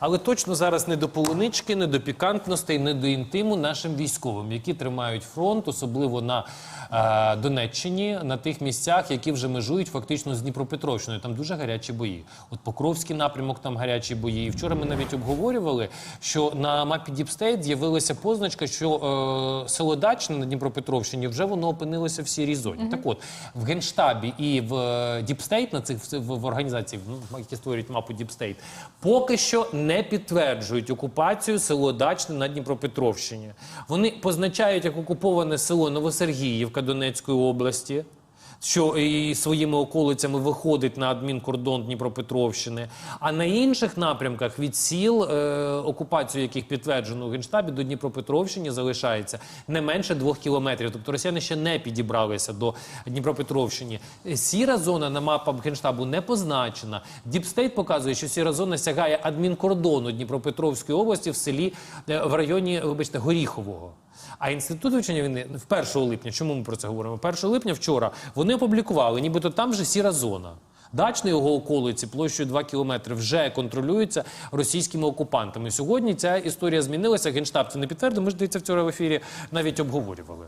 Але точно зараз не до полунички, не до пікантностей, не до інтиму нашим військовим, які тримають фронт, особливо на е, Донеччині, на тих місцях, які вже межують фактично з Дніпропетровщиною. Там дуже гарячі бої. От Покровський напрямок, там гарячі бої. І вчора ми навіть обговорювали, що на мапі Діпстейт з'явилася позначка, що е, село Дачне на Дніпропетровщині вже воно опинилося в сірій зоні. Так от в генштабі і в Діпстейт на цих в, в організації, ну, які створюють мапу Діпстейт, поки що не підтверджують окупацію село Дачне на Дніпропетровщині. Вони позначають як окуповане село Новосергіївка Донецької області. Що і своїми околицями виходить на адмінкордон Дніпропетровщини, а на інших напрямках від сіл, е, окупацію яких підтверджено у генштабі до Дніпропетровщини залишається не менше двох кілометрів. Тобто росіяни ще не підібралися до Дніпропетровщини. Сіра зона на мапах генштабу не позначена. Діпстейт показує, що сіра зона сягає адмінкордону Дніпропетровської області в селі е, в районі, вибачте, Горіхового. А інститут вивчення війни в 1 липня, чому ми про це говоримо? 1 липня вчора вони опублікували, нібито там вже сіра зона. Дачний його околиці площею 2 кілометри вже контролюється російськими окупантами. Сьогодні ця історія змінилася. Генштаб це не підтвердив. Ми ж дивіться вчора в ефірі навіть обговорювали.